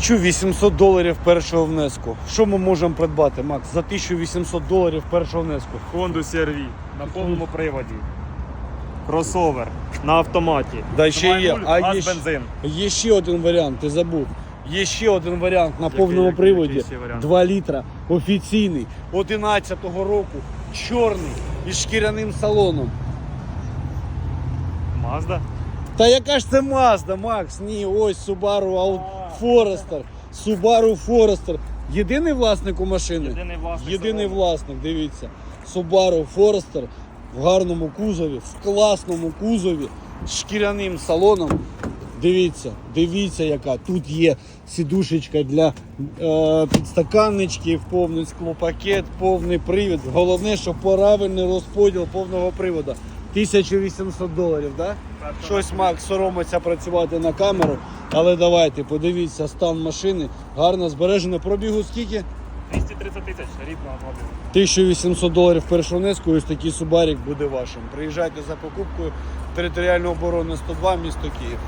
1800 доларів першого внеску. Що ми можемо придбати, Макс, за 1800 доларів першого внеску? Honda CR-V на повному приводі. Кросовер на автоматі. Да, ще є. 2.0, А газ, є, бензин. є ще один варіант, ти забув. Є ще один варіант на Який, повному який, приводі. який ще варіант? 2 літра, офіційний, 11-го року, чорний із шкіряним салоном. Mazda. Та яка ж це Mazda, Макс? Ні, ось Subaru Forester. Subaru Forester. Єдиний власник у машини? Єдиний власник. Єдиний салону. власник, дивіться. Subaru Forester в гарному кузові, в класному кузові, з шкіряним салоном. Дивіться, дивіться, яка. Тут є сідушечка для е, підстаканничків, повний склопакет, повний привід. Головне, що правильний розподіл повного приводу. 1800 доларів, так? Да? Щось Мак соромиться працювати на камеру, але давайте, подивіться стан машини, гарно збережено. Пробігу скільки? 230 тисяч рідного на 1800 доларів першого внеску, ось такий Субарік буде вашим. Приїжджайте за покупкою територіальної оборони 102, місто Київ.